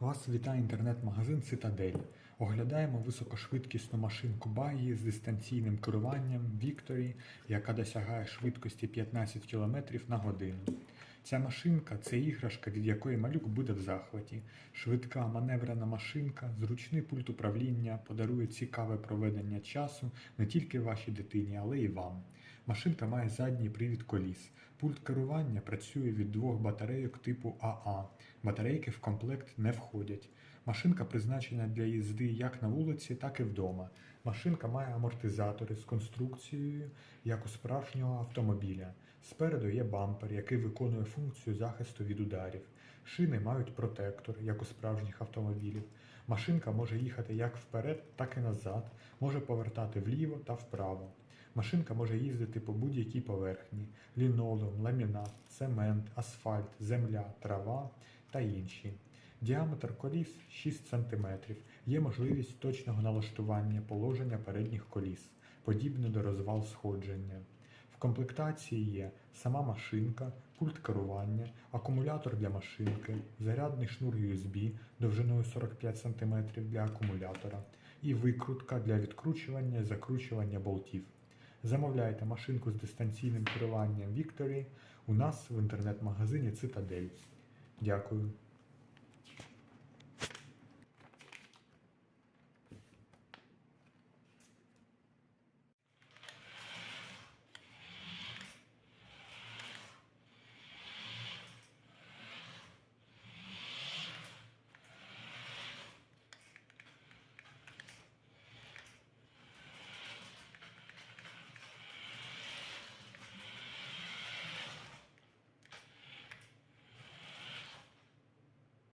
Вас вітає інтернет-магазин Цитадель. Оглядаємо високошвидкісну машинку Багі з дистанційним керуванням Вікторі, яка досягає швидкості 15 км на годину. Ця машинка це іграшка, від якої малюк буде в захваті. Швидка маневрена машинка, зручний пульт управління подарує цікаве проведення часу не тільки вашій дитині, але й вам. Машинка має задній привід коліс. Пульт керування працює від двох батарейок типу АА. Батарейки в комплект не входять. Машинка призначена для їзди як на вулиці, так і вдома. Машинка має амортизатори з конструкцією, як у справжнього автомобіля. Спереду є бампер, який виконує функцію захисту від ударів. Шини мають протектор, як у справжніх автомобілів. Машинка може їхати як вперед, так і назад, може повертати вліво та вправо. Машинка може їздити по будь-якій поверхні: лінолеум, ламінат, цемент, асфальт, земля, трава та інші. Діаметр коліс 6 см. Є можливість точного налаштування положення передніх коліс, подібне до розвал сходження. В комплектації є сама машинка, пульт керування, акумулятор для машинки, зарядний шнур USB довжиною 45 см для акумулятора і викрутка для відкручування і закручування болтів. Замовляйте машинку з дистанційним керуванням Victory у нас в інтернет-магазині Цитадель. Дякую.